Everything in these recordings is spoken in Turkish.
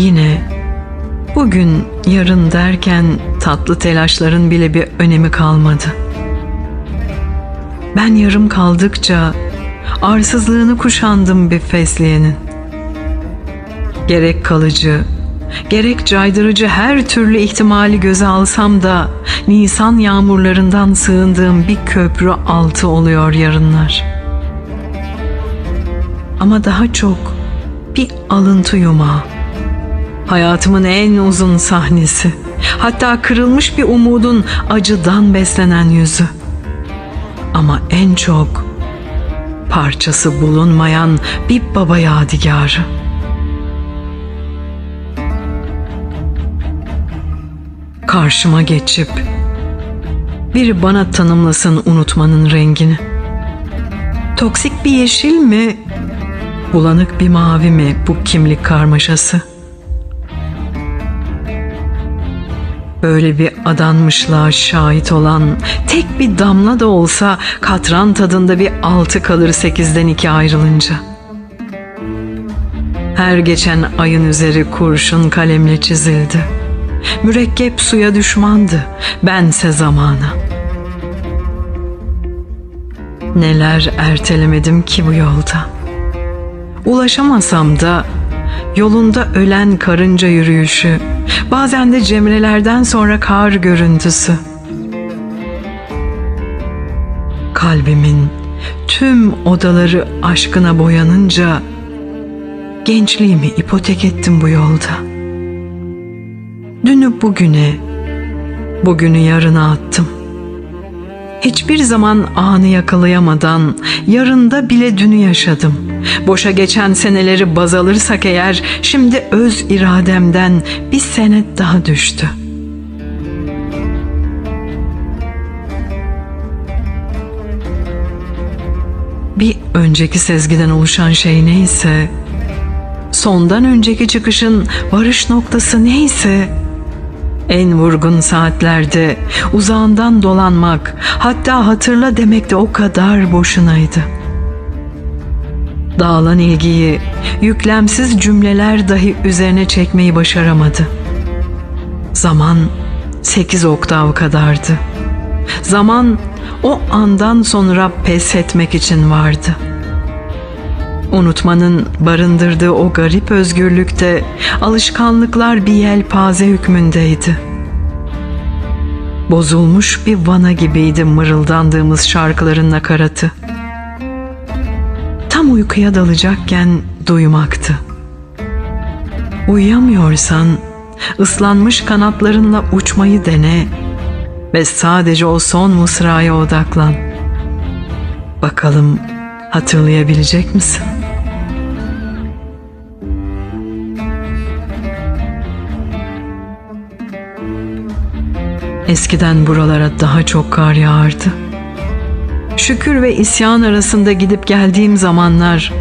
Yine bugün yarın derken tatlı telaşların bile bir önemi kalmadı. Ben yarım kaldıkça arsızlığını kuşandım bir fesleğenin. Gerek kalıcı, gerek caydırıcı her türlü ihtimali göze alsam da Nisan yağmurlarından sığındığım bir köprü altı oluyor yarınlar. Ama daha çok bir alıntı yumağı. Hayatımın en uzun sahnesi. Hatta kırılmış bir umudun acıdan beslenen yüzü. Ama en çok parçası bulunmayan bir baba yadigarı. Karşıma geçip biri bana tanımlasın unutmanın rengini. Toksik bir yeşil mi, bulanık bir mavi mi bu kimlik karmaşası? Böyle bir adanmışlığa şahit olan tek bir damla da olsa katran tadında bir altı kalır sekizden iki ayrılınca. Her geçen ayın üzeri kurşun kalemle çizildi. Mürekkep suya düşmandı, bense zamana. Neler ertelemedim ki bu yolda. Ulaşamasam da yolunda ölen karınca yürüyüşü, bazen de cemrelerden sonra kar görüntüsü. Kalbimin tüm odaları aşkına boyanınca gençliğimi ipotek ettim bu yolda. Dünü bugüne, bugünü yarına attım. Hiçbir zaman anı yakalayamadan yarında bile dünü yaşadım. Boşa geçen seneleri baz alırsak eğer şimdi öz irademden bir senet daha düştü. Bir önceki sezgiden oluşan şey neyse, sondan önceki çıkışın varış noktası neyse, en vurgun saatlerde uzağından dolanmak, hatta hatırla demek de o kadar boşunaydı. Dağılan ilgiyi yüklemsiz cümleler dahi üzerine çekmeyi başaramadı. Zaman sekiz oktav kadardı. Zaman o andan sonra pes etmek için vardı. Unutmanın barındırdığı o garip özgürlükte alışkanlıklar bir yelpaze hükmündeydi. Bozulmuş bir vana gibiydi mırıldandığımız şarkıların nakaratı. Tam uykuya dalacakken duymaktı. Uyuyamıyorsan ıslanmış kanatlarınla uçmayı dene ve sadece o son mısraya odaklan. Bakalım hatırlayabilecek misin? Eskiden buralara daha çok kar yağardı. Şükür ve isyan arasında gidip geldiğim zamanlar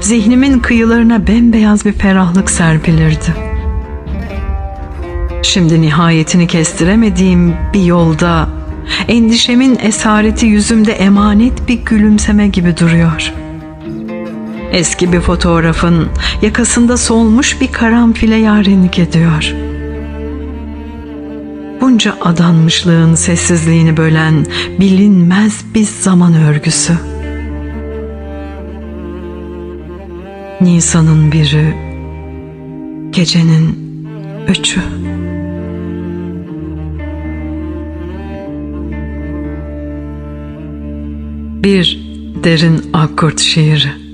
zihnimin kıyılarına bembeyaz bir ferahlık serpilirdi. Şimdi nihayetini kestiremediğim bir yolda endişemin esareti yüzümde emanet bir gülümseme gibi duruyor. Eski bir fotoğrafın yakasında solmuş bir karanfile yarenlik ediyor.'' Bunca adanmışlığın sessizliğini bölen bilinmez bir zaman örgüsü. Nisan'ın biri, gecenin üçü. Bir derin akkord şiiri.